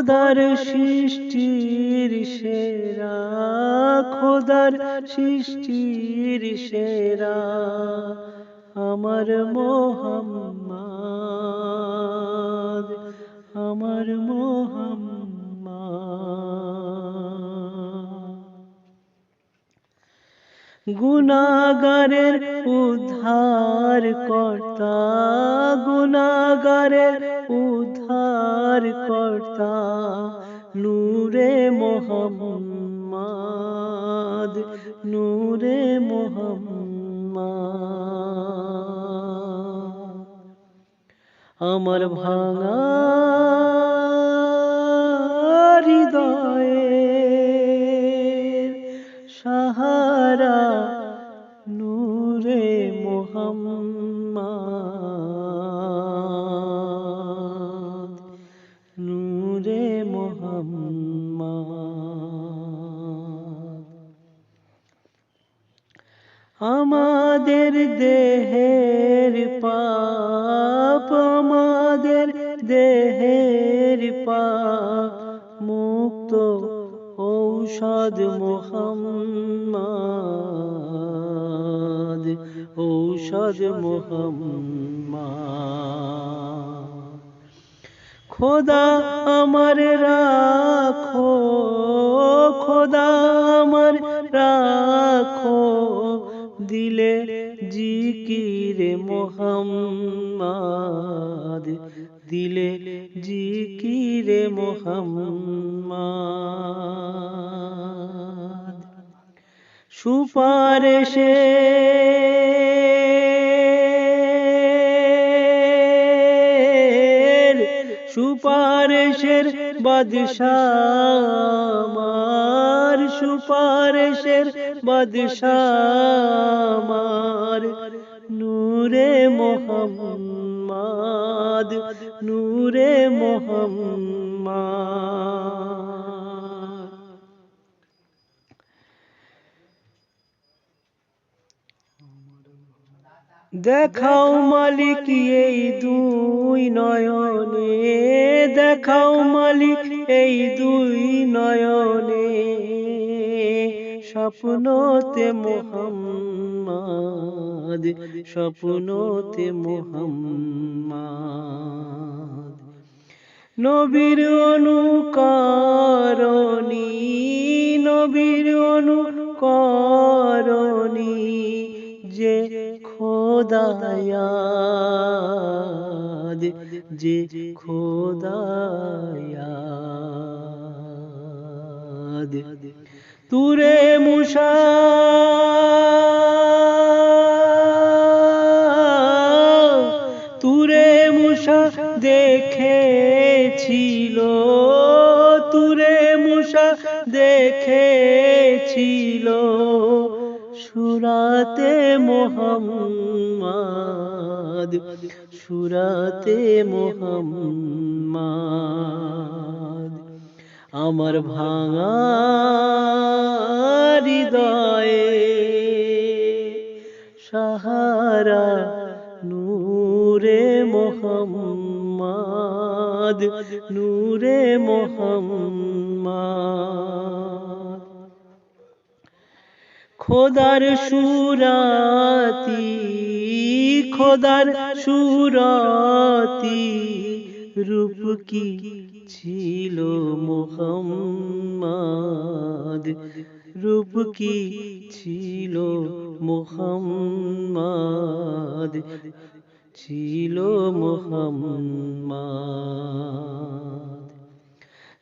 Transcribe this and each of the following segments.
খোদার সৃষ্টির সেরা, খোদার সৃষ্টির সেরা, আমার মোহাম্মদ আমার মোহাম্মদ। গুনাগারের উদ্ধার কর্তা গুনাগারের উদ্ধার কর্তা নূরে মোহাম্মদ নূরে মোহাম্মদ। আমার ভাঙা হৃদয়ের সাহারা আমাদের দেহের পাপ, আমাদের দেহের পাপ। মুক্ত ঔষধ মোহাম্মদ ঔষধ মোহাম্মদ। খোদা আমার রাখো, খোদা আমার রাখো। দিলে জিকিরে মোহাম্মদ দিলে জিকিরে মোহাম্মদ। সুপারিশে সুপারিশের বাদশামার সুপারিশের বাদশামার নূরে মোহাম্মদ নূরে মোহাম্মদ। দেখাও মালিক এই দুই নয়নে, দেখাও মালিক এই দুই নয়নে। স্বপ্নতে মোহাম্মদ স্বপ্নতে মোহাম্মদ। নবীর অনুকরণী নবীর অনুকরণী যে খোদায়াদ যে খোদায়াদ তুরে মুসা। তুরে মুসা দেখেছিল তুরে মুসা দেখেছিল। সুরাতে মোহাম্মদ সুরাতে মোহাম্মদ। আমার ভাঙা হৃদয়ে সাহারা নূরে মোহাম্মদ নূরে মোহাম্মদ। খোদার সুরাতি খোদার সুরাতি রূপ কি ছিল মোহাম্মদ। রূপ কি ছিল মোহাম্মদ? ছিল মোহাম্মদ।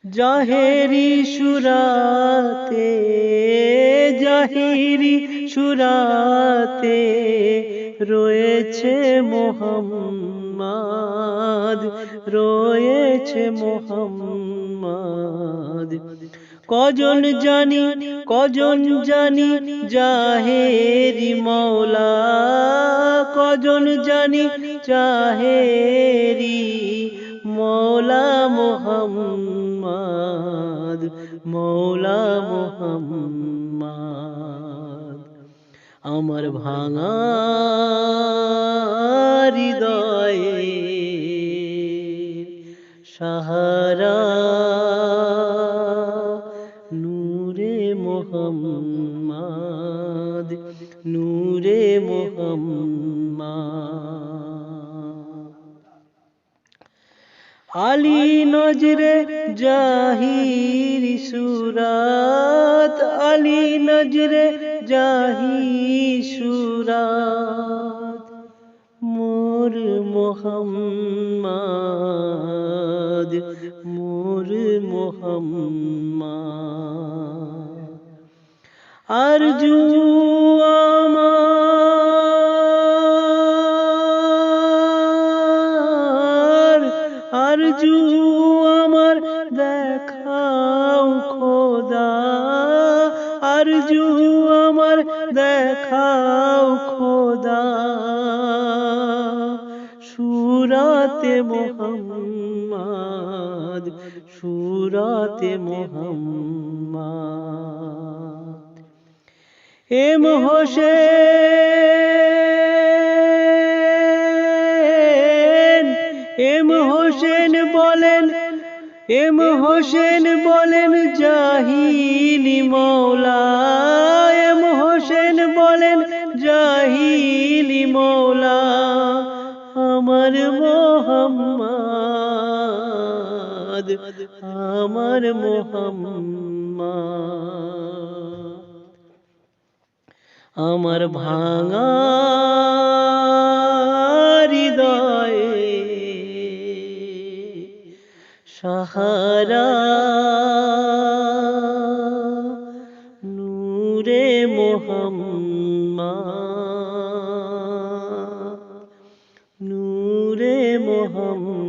জাহেরি সুরাতে জাহিরি সুরাতে রয়েছে মোহাম্মদ। রয়েছে মোহাম্মদ। কজন জানি কজন জানি জাহেরি মৌলা কজন জানি জাহেরি মৌলা মোহাম্মদ মৌলা মোহাম্মদ। আমার ভাঙা হৃদয়ে সাহারা, নূরে মোহাম্মদ নূরে মোহাম্মদ। আলী নজরে জাহির সুরাত, আলী নজরে জাহি সুরাত, মোর মোহাম্মদ। মোর মোহাম্মদ। আরজু আমার আরজু আমার দেখাও খোদা। আরজু আমার দেখাও খোদা। সুরাতে মোহাম্মদ সুরাতে মোহাম্মদ। এম হোসেন এম হোসেন বলেন এম হোসেন বলেন জাহিলি মৌলা এম হোসেন বলেন জাহিলি মৌলা, আমার মোহাম্মদ আমার মোহাম্মদ। আমার ভাঙা হৃদয়ে সাহারা নূরে মোহাম্মদ নূরে মোহাম্মদ।